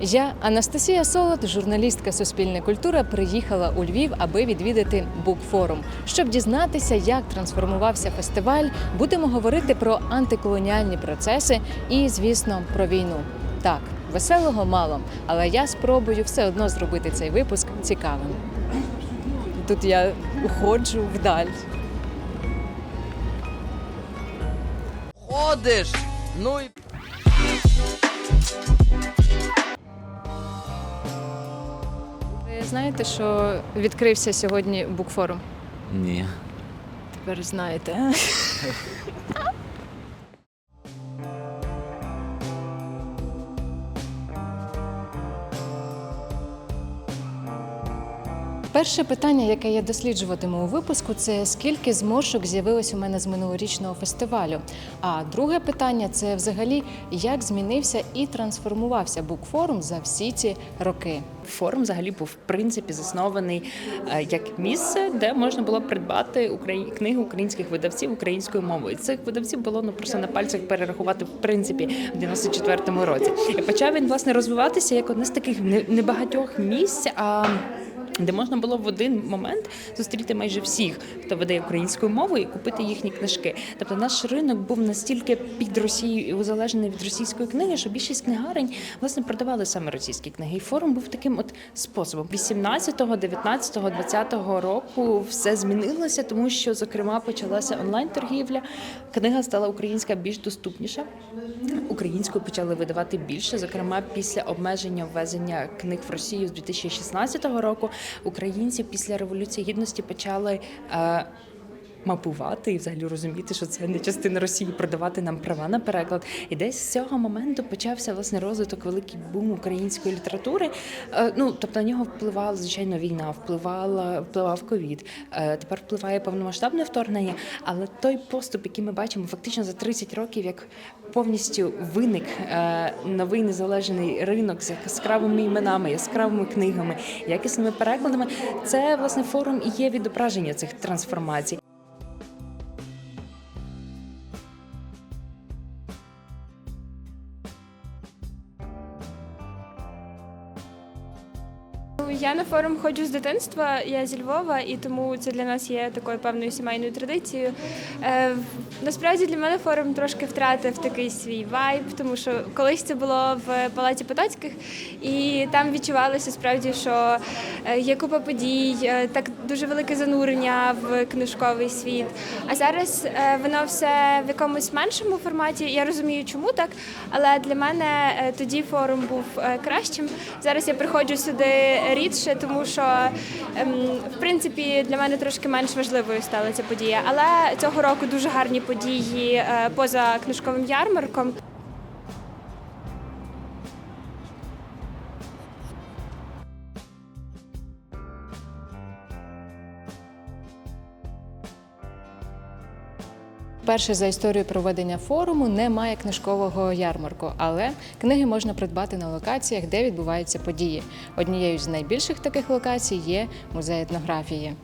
Я, Анастасія Солод, журналістка Суспільне культура, приїхала у Львів, аби відвідати букфорум. Щоб дізнатися, як трансформувався фестиваль, будемо говорити про антиколоніальні процеси і, звісно, про війну. Так, веселого мало, але я спробую все одно зробити цей випуск цікавим. Тут я уходжу вдаль. Ходиш! Ну і знаєте, що відкрився сьогодні букфорум? ні. Тепер знаєте. Перше питання, яке я досліджуватиму у випуску, це скільки зморшок з'явилось у мене з минулорічного фестивалю. А друге питання це взагалі як змінився і трансформувався букфорум за всі ці роки. Форум взагалі був в принципі заснований е, як місце, де можна було придбати украї... книги українських видавців українською мовою. Цих видавців було ну просто на пальцях перерахувати в принципі в 94-му році. І почав він власне розвиватися як одне з таких небагатьох місць. А де можна було в один момент зустріти майже всіх, хто веде українською мовою, і купити їхні книжки. Тобто наш ринок був настільки під Росією узалежений від російської книги, що більшість книгарень власне продавали саме російські книги. І форум був таким от способом. 18-го, 19-го, 20-го року все змінилося, тому що зокрема почалася онлайн-торгівля. Книга стала українська більш доступніша. Українською почали видавати більше. Зокрема, після обмеження ввезення книг в Росію з 2016 року українці після революції гідності почали. Мапувати і взагалі розуміти, що це не частина Росії, продавати нам права на переклад. І десь з цього моменту почався власне розвиток великий бум української літератури. Е, ну тобто на нього впливала звичайно війна, впливала впливав ковід. Е, тепер впливає повномасштабне вторгнення. Але той поступ, який ми бачимо, фактично за 30 років, як повністю виник е, новий незалежний ринок з яскравими іменами, яскравими книгами, якісними перекладами. Це власне форум і є відображення цих трансформацій. Я на форум ходжу з дитинства, я зі Львова, і тому це для нас є такою певною сімейною традицією. Е, насправді для мене форум трошки втратив такий свій вайб, тому що колись це було в Палаці Потоцьких, і там відчувалося справді, що е, є купа подій, е, так дуже велике занурення в книжковий світ. А зараз е, воно все в якомусь меншому форматі. Я розумію, чому так, але для мене тоді форум був кращим. Зараз я приходжу сюди рідше, тому що ем, в принципі для мене трошки менш важливою стала ця подія. Але цього року дуже гарні події е, поза книжковим ярмарком. Перше за історію проведення форуму немає книжкового ярмарку, але книги можна придбати на локаціях, де відбуваються події. Однією з найбільших таких локацій є музей етнографії.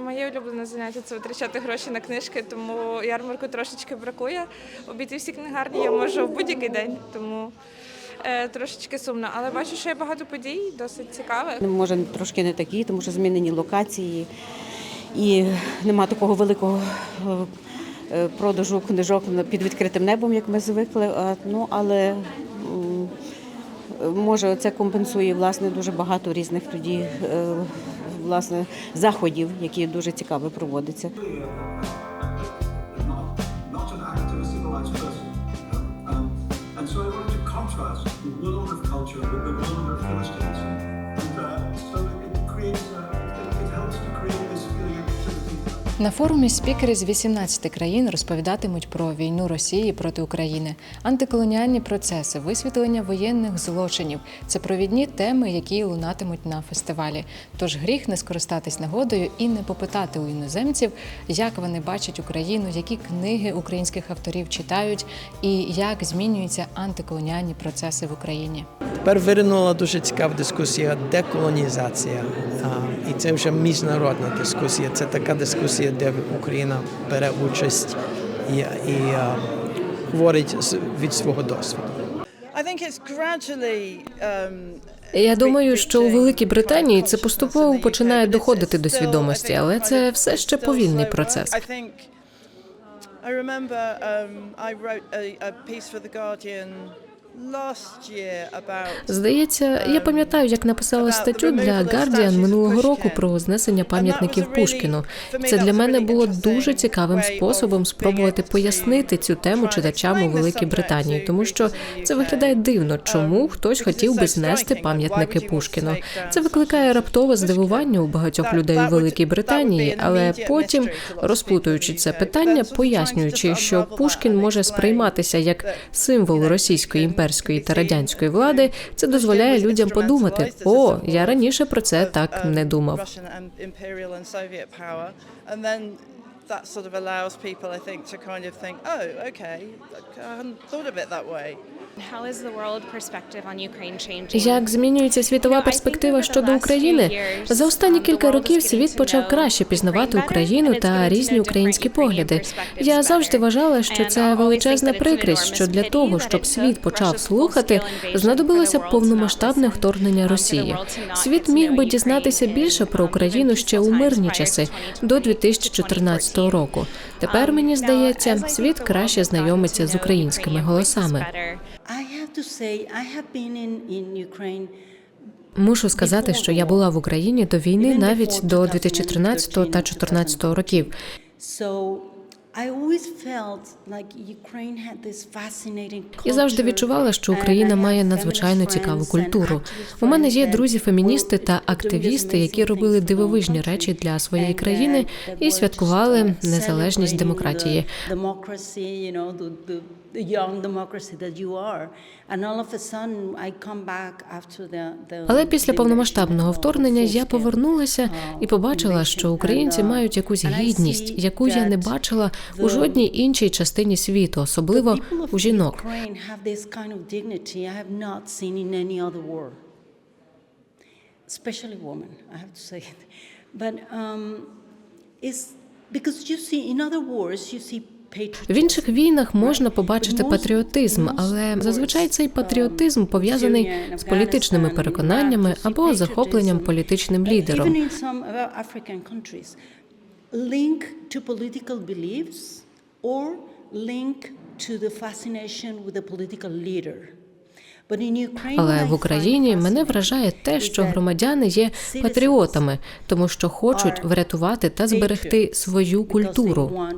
Моє улюблене заняття це витрачати гроші на книжки, тому ярмарку трошечки бракує. Обійти всі книгарні я можу в будь-який день, тому трошечки сумно. Але бачу, що є багато подій, досить цікавих. Може, трошки не такі, тому що змінені локації і нема такого великого е, е, продажу книжок під відкритим небом, як ми звикли. Ну, але може це компенсує власне дуже багато різних тоді е, власне заходів, які дуже цікаво проводяться. На форумі спікери з 18 країн розповідатимуть про війну Росії проти України, антиколоніальні процеси, висвітлення воєнних злочинів. Це провідні теми, які лунатимуть на фестивалі. Тож гріх не скористатись нагодою і не попитати у іноземців, як вони бачать Україну, які книги українських авторів читають, і як змінюються антиколоніальні процеси в Україні. Тепер виринула дуже цікава дискусія деколонізація. І це вже міжнародна дискусія. Це така дискусія, де Україна бере участь і, і а, говорить від свого досвіду. Я думаю, що у Великій Британії це поступово починає доходити до свідомості, але це все ще повільний процес. I remember um, I wrote a, a piece for the Guardian Здається, я пам'ятаю, як написала статтю для Guardian минулого року про знесення пам'ятників Пушкіну. Це для мене було дуже цікавим способом спробувати пояснити цю тему читачам у Великій Британії, тому що це виглядає дивно, чому хтось хотів би знести пам'ятники Пушкіну. Це викликає раптове здивування у багатьох людей у Великій Британії, але потім, розплутуючи це питання, пояснюючи, що Пушкін може сприйматися як символ російської імперської та радянської влади, це дозволяє людям подумати: о, я раніше про це так не думав. That sort of allows people, I think, to kind of think, oh, okay, I hadn't thought of it that way. How is the world perspective on Ukraine changing? Як змінюється світова перспектива щодо України? За останні кілька років світ почав краще пізнавати Україну та різні українські погляди. Я завжди вважала, що це величезна прикрість, що для того, щоб світ почав слухати, знадобилося повномасштабне вторгнення Росії. Світ міг би дізнатися більше про Україну ще у мирні часи до 2014 року. Тепер мені здається, світ краще знайомиться з українськими голосами. Мушу сказати, що я була в Україні до війни навіть до 2013 та 2014 років. І завжди відчувала, що Україна має надзвичайно цікаву культуру. У мене є friends друзі that феміністи were та активісти, які робили дивовижні речі для своєї uh, країни і святкували uh, незалежність демократії. Але після повномасштабного вторгнення я повернулася uh, і побачила, що українці uh, мають якусь гідність, яку я не бачила у жодній іншій частині світу, особливо у жінок. Especially women. I have to say it, but um, it's because you see in other wars you see. В інших війнах можна побачити патріотизм, але зазвичай цей патріотизм пов'язаний з політичними переконаннями або захопленням політичним лідером. Even in some of our African countries, link to political beliefs or link to the fascination with a political leader. But in Ukraine, Але в Україні мене вражає те, що громадяни є патріотами, тому що хочуть врятувати та зберегти свою культуру.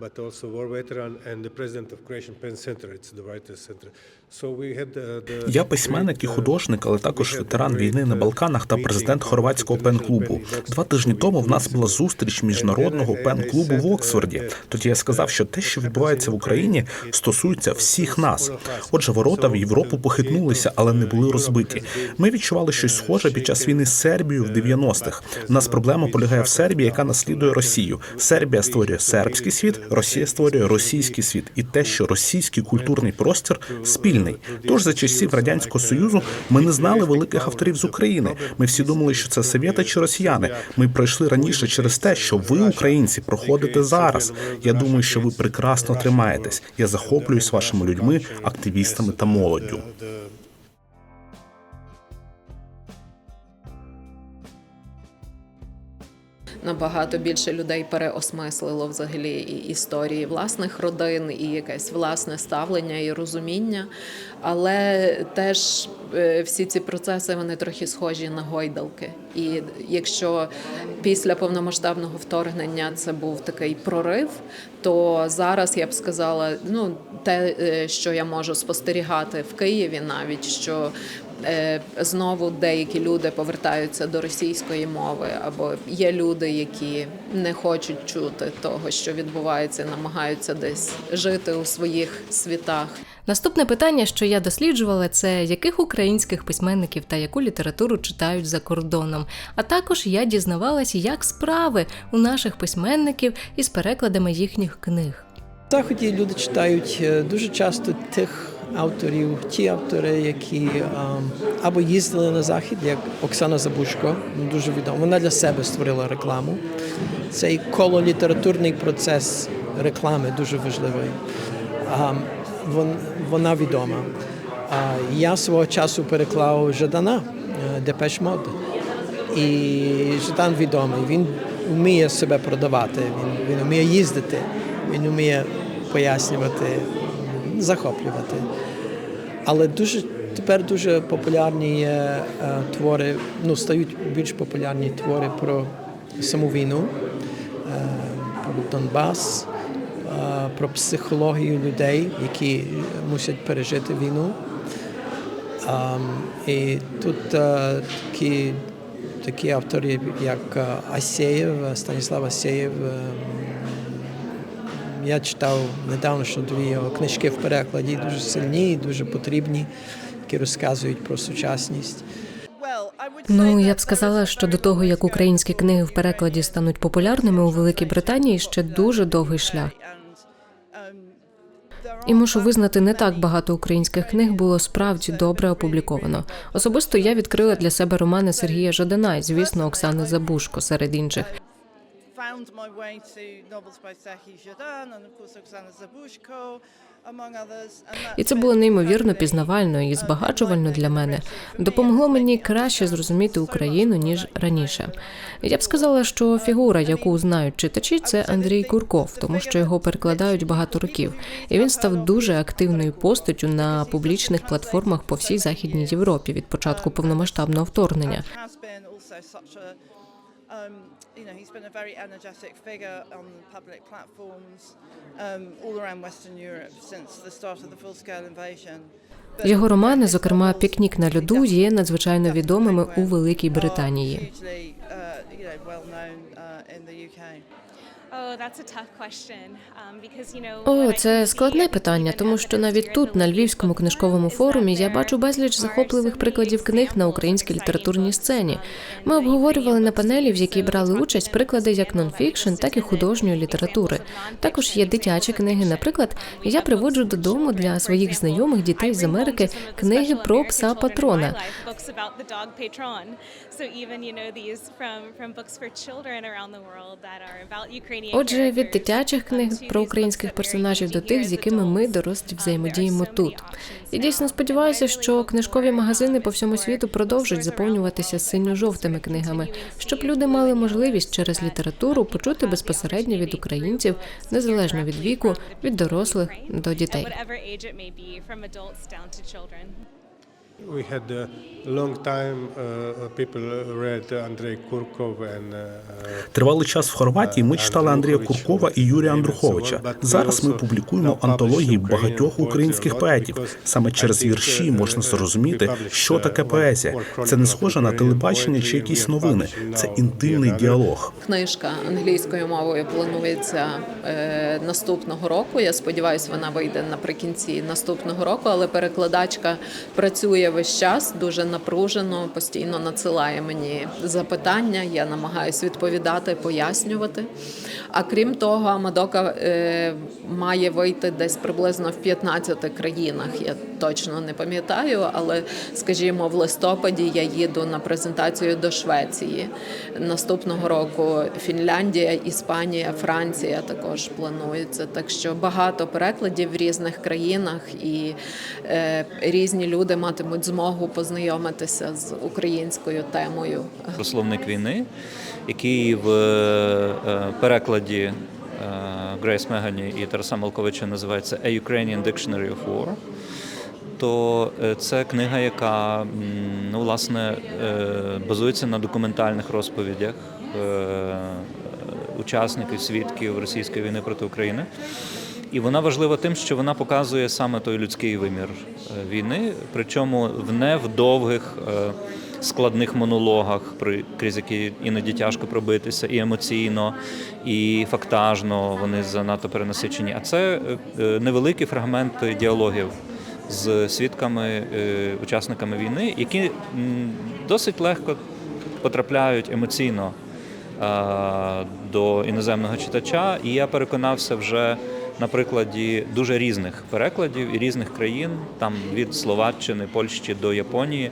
But also war veteran and the president of Croatian Pen Center. It's the Writers Center. So we had uh, the Я письменник і uh, художник, але також ветеран війни на uh, Балканах та президент хорватського пен-клубу. Два тижні тому в нас була зустріч міжнародного пен-клубу в Оксфорді. Тоді я сказав, що те, що відбувається в Україні, стосується всіх нас. Отже, ворота в Європу похитнулися, але не були розбиті. Ми відчували щось схоже під час війни з Сербією в 90-х. У нас проблема полягає в Сербії, яка наслідує Росію. Сербія створює сербський світ, Росія створює російський світ, і те, що російський культурний простір спільний. Тож за часів радянського союзу ми не знали великих авторів з України. Ми всі думали, що це совєти чи росіяни. Ми пройшли раніше через те, що ви, українці, проходите зараз. Я думаю, що ви прекрасно тримаєтесь. Я захоплююсь вашими людьми, активістами та молоддю. Набагато більше людей переосмислило взагалі і історії власних родин, і якесь власне ставлення і розуміння. Але теж е, всі ці процеси вони трохи схожі на гойдалки. І якщо після повномасштабного вторгнення це був такий прорив, то зараз я б сказала, ну те, е, що я можу спостерігати в Києві, навіть що знову деякі люди повертаються до російської мови, або є люди, які не хочуть чути того, що відбувається, намагаються десь жити у своїх світах. Наступне питання, що я досліджувала, це яких українських письменників та яку літературу читають за кордоном. А також я дізнавалася, як справи у наших письменників із перекладами їхніх книг. В Заході люди читають е, дуже часто тих авторів, ті автори, які або їздили на захід, як Оксана Забушко, ну, дуже відома. Вона для себе створила рекламу. Цей кололітературний процес реклами дуже важливий. Вон- Вона відома. Я свого часу переклав Жадана Депеш Мод. І Жадан відомий. Він вміє себе продавати, він, він вміє їздити, він вміє пояснювати, захоплювати. Але дуже тепер дуже популярні е, твори, ну стають більш популярні твори про саму війну, е, про Донбас, е, про психологію людей, які мусять пережити війну. І тут е, такі, такі автори, як Асєєв, Станіслав Асєєв. Я читав недавно що дві його книжки в перекладі, дуже сильні і дуже потрібні, які розказують про сучасність. Ну я б сказала, що до того як українські книги в перекладі стануть популярними у Великій Британії, ще дуже довгий шлях. І мушу визнати, не так багато українських книг було справді добре опубліковано. Особисто я відкрила для себе романи Сергія Жадана і, звісно, Оксани Забушко серед інших. Found my way to novels by Serhi Jadan and of course Oksana Zabushko, among others. І це було неймовірно пізнавально і збагачувально для мене. Допомогло мені краще зрозуміти Україну ніж раніше. Я б сказала, що фігура, яку знають читачі, це Андрій Курков, тому що його перекладають багато років, і він став дуже активною постаттю на публічних платформах по всій західній Європі від початку повномасштабного вторгнення. Um, you know, he's been a very energetic figure on public platforms um, all around Western Europe since the start of the full-scale invasion. Його романи, зокрема Пікнік на льоду, є надзвичайно відомими у Великій Британії. О, I це складне питання, тому що навіть тут, на львівському книжковому форумі, я бачу безліч захопливих прикладів книг на українській літературній сцені. Ми um, обговорювали на панелі, в якій брали участь приклади як нонфікшн, так і художньої літератури. Також є дитячі книги. Наприклад, я приводжу додому для своїх знайомих дітей з Америки книги про пса патрона. Отже, від дитячих um, книг про українських персонажів до тих, з якими ми дорослі Um, взаємодіємо тут. І дійсно сподіваюся, що книжкові магазини um, по всьому світу продовжать заповнюватися синьо-жовтими книгами, щоб люди мали можливість через літературу um, почути безпосередньо від українців, незалежно від віку, від дорослих до дітей. We had a long time uh, people read Andrei Kurkov and uh, Тривалий час в Хорватії ми читали Андрія Куркова і Юрія Андруховича. Зараз ми публікуємо антології багатьох українських поетів. Саме через вірші можна зрозуміти, що таке поезія. Це не схоже на телебачення чи якісь новини. Це інтимний діалог. Книжка англійською мовою планується е, наступного року. Я сподіваюся, вона вийде наприкінці наступного року, але перекладачка працює весь час дуже напружено, постійно надсилає мені запитання. Я намагаюся відповідати, пояснювати. А крім того, Амадока е, має вийти десь приблизно в 15 країнах. Я точно не пам'ятаю, але скажімо, в листопаді я їду на презентацію до Швеції. Наступного року Фінляндія, Іспанія, Франція також планується. Так що багато перекладів в різних країнах, і е, різні люди матимуть змогу познайомитися з українською темою. словник війни, який в е, перекладі е, Грейс Мегані і Тараса Малковича називається A Ukrainian Dictionary of War. То е, це книга, яка ну, власне е, базується на документальних розповідях е, учасників, свідків російської війни проти України. І вона важлива тим, що вона показує саме той людський вимір е, війни, причому в не в довгих е, складних монологах, крізь які іноді тяжко пробитися, і емоційно, і фактажно вони занадто перенасичені. А це е, невеликі фрагменти діалогів з свідками, учасниками війни, які досить легко потрапляють емоційно до іноземного читача. І я переконався вже на прикладі дуже різних перекладів і різних країн, там від Словаччини, Польщі до Японії.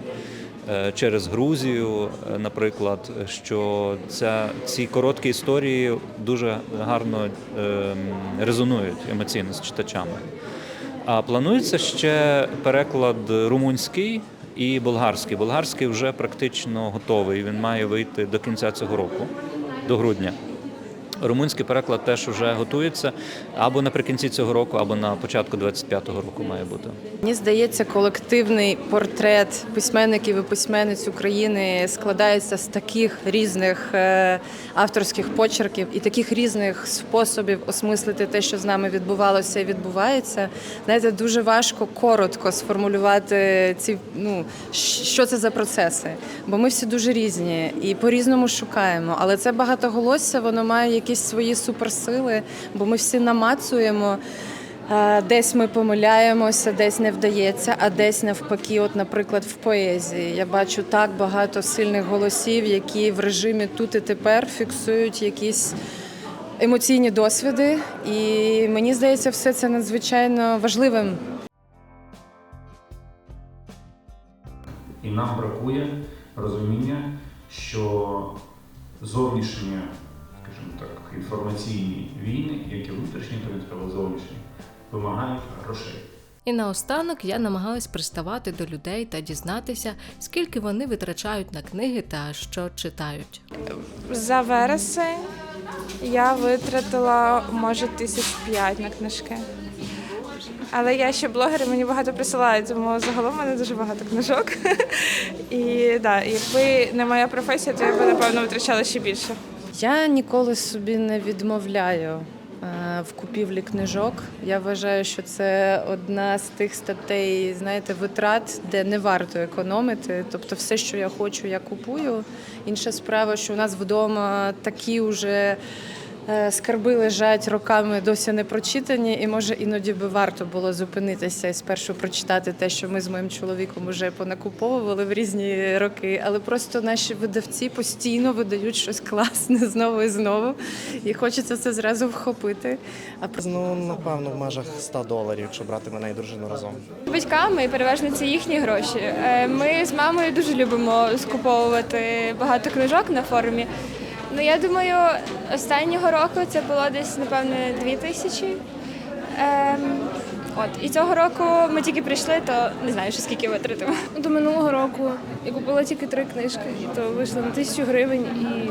е, Через Грузію, е, наприклад, що ця, ці короткі історії дуже гарно ем, резонують емоційно з читачами. А планується ще переклад румунський і болгарський. Болгарський вже практично готовий. Він має вийти до кінця цього року, до грудня. Румунський переклад теж вже готується або наприкінці цього року, або на початку 25-го року має бути. Мені здається, колективний портрет письменників і письменниць України складається з таких різних е, авторських почерків і таких різних способів осмислити те, що з нами відбувалося і відбувається. Знаєте, дуже важко коротко сформулювати ці ну що це за процеси, бо ми всі дуже різні і по-різному шукаємо. Але це багатоголосся, воно має якісь свої суперсили, бо ми всі намацуємо. Е, Десь ми помиляємося, десь не вдається, а десь навпаки, от, наприклад, в поезії. Я бачу так багато сильних голосів, які в режимі тут і тепер фіксують якісь емоційні досвіди. І мені здається, все це надзвичайно важливим. І нам бракує розуміння, що зовнішні, скажімо так, інформаційні війни, як і внутрішні, то не треба зовнішні, вимагають грошей. І наостанок я намагалась приставати до людей та дізнатися, скільки вони витрачають на книги та що читають. За вересень я витратила, може, тисяч п'ять на книжки. Але я ще блогер, мені багато присилають, тому загалом в мене дуже багато книжок. І да, якби не моя професія, то я б напевно витрачала ще більше. Я ніколи собі не відмовляю е, в купівлі книжок. Я вважаю, що це одна з тих статей, знаєте, витрат, де не варто економити. Тобто, все, що я хочу, я купую. Інша справа, що у нас вдома такі вже. Е, Скарби лежать роками досі не прочитані, і може іноді би варто було зупинитися і спершу прочитати те, що ми з моїм чоловіком вже понакуповували в різні роки. Але просто наші видавці постійно видають щось класне знову і знову. І хочеться це зразу вхопити. А Ну, напевно, в межах 100 доларів, якщо брати мене і дружину разом. Батьками і переважно це їхні гроші. Е, Ми з мамою дуже любимо скуповувати багато книжок на форумі. Ну я думаю, останнього року це було десь, напевне, дві тисячі. Ем, От і цього року ми тільки прийшли, то не знаю, що скільки витратимо. До минулого року я купила тільки три книжки, і то вийшло на тисячу гривень і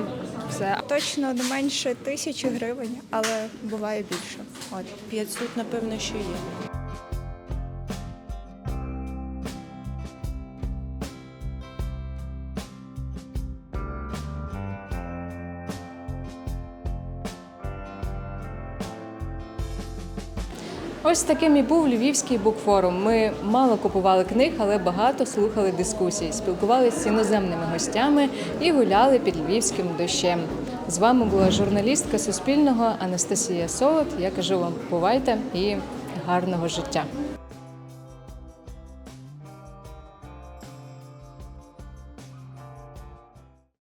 все. Точно не менше тисячі гривень, але буває більше. От 500, напевно, ще є. Ось таким і був львівський букфорум. Ми мало купували книг, але багато слухали дискусій, спілкувалися з іноземними гостями і гуляли під львівським дощем. З вами була журналістка Суспільного Анастасія Солод. Я кажу вам, бувайте і гарного життя.